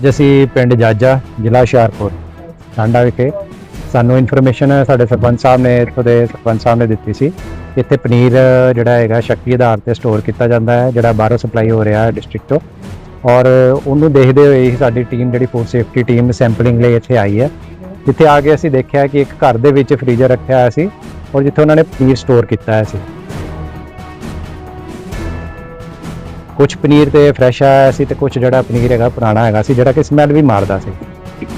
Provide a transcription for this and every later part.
ਅੱਜ ਅਸੀਂ ਪਿੰਡ ਜਾਜਾ, ਜ਼ਿਲ੍ਹਾ ਹੁਸ਼ਿਆਰਪੁਰ, ਟਾਂਡਾ ਵਿਖੇ। ਸਾਨੂੰ ਇਨਫੋਰਮੇਸ਼ਨ ਸਾਡੇ ਸਰਪੰਚ ਸਾਹਿਬ ਨੇ ਇੱਥੋਂ ਦੇ ਸਰਪੰਚ ਸਾਹਿਬ ਨੇ ਦਿੱਤੀ ਸੀ। ਇੱਥੇ ਪਨੀਰ ਜਿਹੜਾ ਹੈਗਾ, ਸ਼ੱਕੀ ਆਧਾਰ ਤੇ ਸਟੋਰ ਕੀਤਾ ਜਾਂਦਾ ਹੈ, ਜਿਹੜਾ ਬਾਹਰੋਂ ਸਪਲਾਈ ਹੋ ਰਿਹਾ ਹੈ ਡਿਸਟ੍ਰਿਕਟ ਤੋਂ। ਔਰ ਉਹਨੂੰ ਦੇਖਦੇ ਹੋਏ ਹੀ ਸਾਡੀ ਟੀਮ ਜਿਹੜੀ ਫੂਡ ਸੇਫਟੀ ਟੀਮ ਸੈਂਪਲਿੰਗ ਲਈ ਇੱਥੇ ਆਈ ਹੈ। ਜਿੱਥੇ ਆ ਕੇ ਅਸੀਂ ਦੇਖਿਆ ਕਿ ਇੱਕ ਘਰ ਦੇ ਵਿੱਚ ਫ੍ਰੀਜ਼ਰ ਰੱਖਿਆ ਹੋਇਆ ਸੀ, ਔਰ ਜਿੱਥੇ ਉਹਨਾਂ ਨੇ ਪਨੀਰ ਸਟੋਰ ਕੀਤਾ ਹੋਇਆ ਸੀ। ਕੁਝ ਪਨੀਰ ਤੇ ਫਰੈਸ਼ ਆਇਆ ਸੀ ਤੇ ਕੁਝ ਜਿਹੜਾ ਪਨੀਰ ਹੈਗਾ, ਪੁਰਾਣਾ ਹੈਗਾ ਸੀ, ਜਿਹੜਾ ਕਿ ਸਮੈਲ ਵੀ ਮਾਰਦਾ ਸੀ।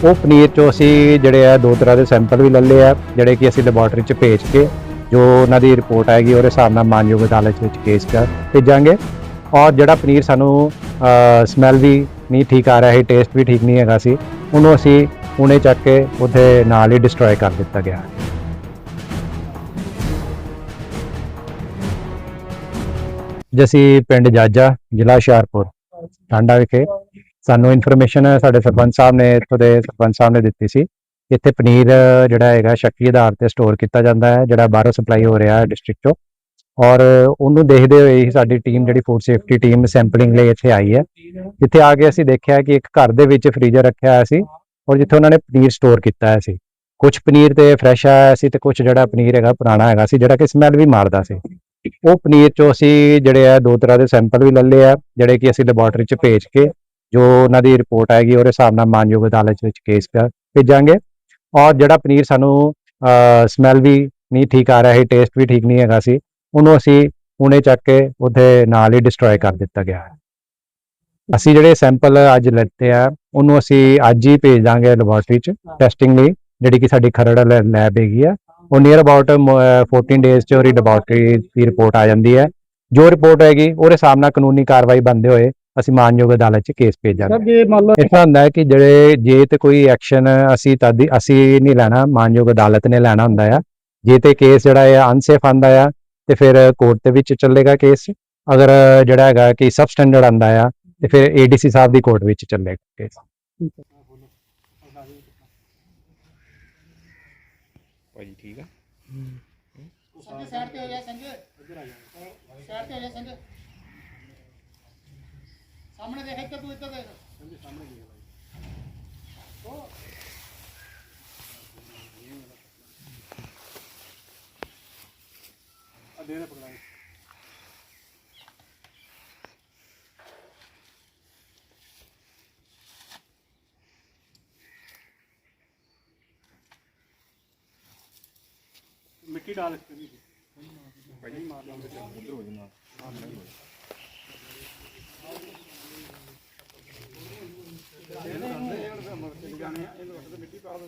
ਉਹ ਪਨੀਰ ਚੋਂ ਅਸੀਂ ਜਿਹੜੇ ਆ, ਦੋ ਤਰ੍ਹਾਂ ਦੇ ਸੈਂਪਲ ਵੀ ਲੈ ਲਏ ਆ, ਜਿਹੜੇ ਕਿ ਅਸੀਂ ਲੈਬੋਰਟਰੀ ਚ ਭੇਜ ਕੇ ਜੋ ਉਹਨਾਂ ਦੀ ਰਿਪੋਰਟ ਆਏਗੀ, ਉਹਦੇ ਹਿਸਾਬ ਨਾਲ ਮਾਨਯੋਗ ਅਦਾਲਤ ਵਿੱਚ ਕੇਸ ਕਰ ਭੇਜਾਂਗੇ। ਔਰ ਜਿਹੜਾ ਪਨੀਰ ਸਾਨੂੰ ਸਮੈਲ ਵੀ ਨਹੀਂ ਠੀਕ ਆ ਰਿਹਾ ਸੀ ਟੇਸਟ ਵੀ ਠੀਕ ਨਹੀਂ ਹੈਗਾ ਸੀ, ਉਹਨੂੰ ਅਸੀਂ ਪੁਣੇ ਚੱਕ ਕੇ ਉਹਦੇ ਨਾਲ ਹੀ ਡਿਸਟਰੋਏ ਕਰ ਦਿੱਤਾ ਗਿਆ। ਜਸੀਂ ਪਿੰਡ ਜਾਜਾ ਜ਼ਿਲ੍ਹਾ ਹੁਸ਼ਿਆਰਪੁਰ ਟਾਂਡਾ ਵਿਖੇ। ਸਾਨੂੰ ਇਨਫੋਰਮੇਸ਼ਨ ਸਾਡੇ ਸਰਪੰਚ ਸਾਹਿਬ ਨੇ ਇੱਥੋਂ ਦੇ ਸਰਪੰਚ ਸਾਹਿਬ ਨੇ ਦਿੱਤੀ ਸੀ। ਇੱਥੇ ਪਨੀਰ ਜਿਹੜਾ ਹੈਗਾ ਸ਼ੱਕੀ ਆਧਾਰ ਤੇ ਸਟੋਰ ਕੀਤਾ ਜਾਂਦਾ ਹੈ, ਜਿਹੜਾ ਬਾਹਰੋਂ ਸਪਲਾਈ ਹੋ ਰਿਹਾ ਹੈ ਡਿਸਟ੍ਰਿਕਟ ਚੋਂ। ਔਰ ਉਹਨੂੰ ਦੇਖਦੇ ਹੋਏ ਹੀ ਸਾਡੀ ਟੀਮ ਜਿਹੜੀ ਫੂਡ ਸੇਫਟੀ ਟੀਮ ਸੈਂਪਲਿੰਗ ਲਈ ਇੱਥੇ ਆਈ ਹੈ। ਜਿੱਥੇ ਆ ਕੇ ਅਸੀਂ ਦੇਖਿਆ ਕਿ ਇੱਕ ਘਰ ਦੇ ਵਿੱਚ ਫ੍ਰੀਜ਼ਰ ਰੱਖਿਆ ਹੋਇਆ ਸੀ ਔਰ ਜਿੱਥੇ ਉਹਨਾਂ ਨੇ ਪਨੀਰ ਸਟੋਰ ਕੀਤਾ ਹੋਇਆ ਸੀ। ਕੁਝ ਪਨੀਰ ਤੇ ਫਰੈਸ਼ ਆਇਆ ਸੀ ਤੇ ਕੁਝ ਜਿਹੜਾ ਪਨੀਰ ਹੈਗਾ ਪੁਰਾਣਾ ਹੈਗਾ ਸੀ, ਜਿਹੜਾ ਕਿ ਸਮੈਲ ਵੀ ਮਾਰਦਾ ਸੀ। ਉਹ ਪਨੀਰ ਚੋਂ ਅਸੀਂ ਜਿਹੜੇ ਆ ਦੋ ਤਰ੍ਹਾਂ ਦੇ ਸੈਂਪਲ ਵੀ ਲੈ ਲਏ ਆ ਜਿਹੜੇ ਕਿ ਅਸੀਂ ਲੈਬੋਰਟਰੀ ਚ ਭੇਜ ਕੇ ਜੋ ਉਹਨਾਂ ਦੀ ਰਿਪੋਰਟ ਆਏਗੀ ਉਹਦੇ ਹਿਸਾਬ ਨਾਲ ਮਾਨਯੋਗ ਅਦਾਲਤ ਵਿੱਚ ਕੇਸ ਕਰ ਭੇਜਾਂਗੇ। ਔਰ ਜਿਹੜਾ ਪਨੀਰ ਸਾਨੂੰ ਸਮੈਲ ਵੀ ਨਹੀਂ ਠੀਕ ਆ ਰਿਹਾ ਸੀ ਟੇਸਟ ਵੀ ਠੀਕ ਨਹੀਂ ਹੈਗਾ ਸੀ ਉਹਨੂੰ ਅਸੀਂ ਪੁਣੇ ਚੱਕ ਕੇ ਉਹਦੇ ਨਾਲ ਹੀ ਡਿਸਟਰੋਏ ਕਰ ਦਿੱਤਾ ਗਿਆ ਹੈ। ਅਸੀਂ ਜਿਹੜੇ ਸੈਂਪਲ ਅੱਜ ਲੈਤੇ ਆ ਉਹਨੂੰ ਅਸੀਂ ਅੱਜ ਹੀ ਭੇਜ ਦਾਂਗੇ ਲੈਬੋਰਟਰੀ ਚ ਟੈਸਟਿੰਗ ਲਈ ਜਿਹੜੀ ਕਿ ਸਾਡੀ ਖਰੜ ਲੈਬ ਹੈਗੀ ਆ। ਉਹ ਨੀਅਰ ਅਬਾਊਟ 14 ਡੇਜ਼ ਚ ਉਹਦੀ ਲੈਬੋਰਟਰੀ ਦੀ ਰਿਪੋਰਟ ਆ ਜਾਂਦੀ ਹੈ। ਜੋ ਰਿਪੋਰਟ ਹੋਏਗੀ ਉਹਦੇ ਨਾਲ ਕਾਨੂੰਨੀ ਕਾਰਵਾਈ ਬੰਦੇ ਹੋਏ ਅਸੀਂ ਮਾਨਯੋਗ ਅਦਾਲਤ 'ਚ ਕੇਸ ਭੇਜਾਂਗੇ ਸਰ ਜੇ ਮੰਨ ਲਓ ਇਸ ਤਰ੍ਹਾਂ ਹੁੰਦਾ ਹੈ ਕਿ ਜਿਹੜੇ ਜੇ ਤੇ ਕੋਈ ਐਕਸ਼ਨ ਅਸੀਂ ਤਦ ਅਸੀਂ ਨਹੀਂ ਲੈਣਾ ਮਾਨਯੋਗ ਅਦਾਲਤ ਨੇ ਲੈਣਾ ਹੁੰਦਾ ਆ। ਜੇ ਤੇ ਕੇਸ ਜਿਹੜਾ ਹੈ ਅਨਸੇਫ ਆਂਦਾ ਆ ਤੇ ਫਿਰ ਕੋਰਟ ਦੇ ਵਿੱਚ ਚੱਲੇਗਾ ਕੇਸ ਅਗਰ ਜਿਹੜਾ ਹੈਗਾ ਕਿ ਸਬ ਸਟੈਂਡਰਡ ਆਂਦਾ ਆ ਤੇ ਫਿਰ ਏਡੀਸੀ ਸਾਹਿਬ ਦੀ ਕੋਰਟ ਵਿੱਚ ਚੱਲੇਗਾ ਕੇਸ ਭਾਜੀ ਠੀਕ ਆ? ਸੰਜੇ ਸਾਈਡ ਤੇ ਹੋ ਜਾ ਸੰਜੇ। ਇੱਧਰ ਆ ਜਾ ਸਾਈਡ ਤੇ ਹੋ ਜਾ ਸੰਜੇ। ਸਾਹਮਣੇ ਦੇਖ ਇੱਧਰ ਤੂੰ ਇੱਧਰ ਦੇਖ। ਸੰਜੇ ਸਾਹਮਣੇ ਦੇਖ ਭਾਈ ਉਹ ਆ ਦੇ ਦੇ ਪਕੜਾ ਮਿੱਟੀ ਡਾਲ ਇਸ ਤੇ? ਭਾਜੀ ਮਾਰ ਲਾਂਗੇ ਤੇ ਉਧਰ ਹੋ ਜਾਣਾ। ਹਾਂ, ਨਹੀਂ ਹੋ ਮਿੱਟੀ ਪਾ ਦੋ।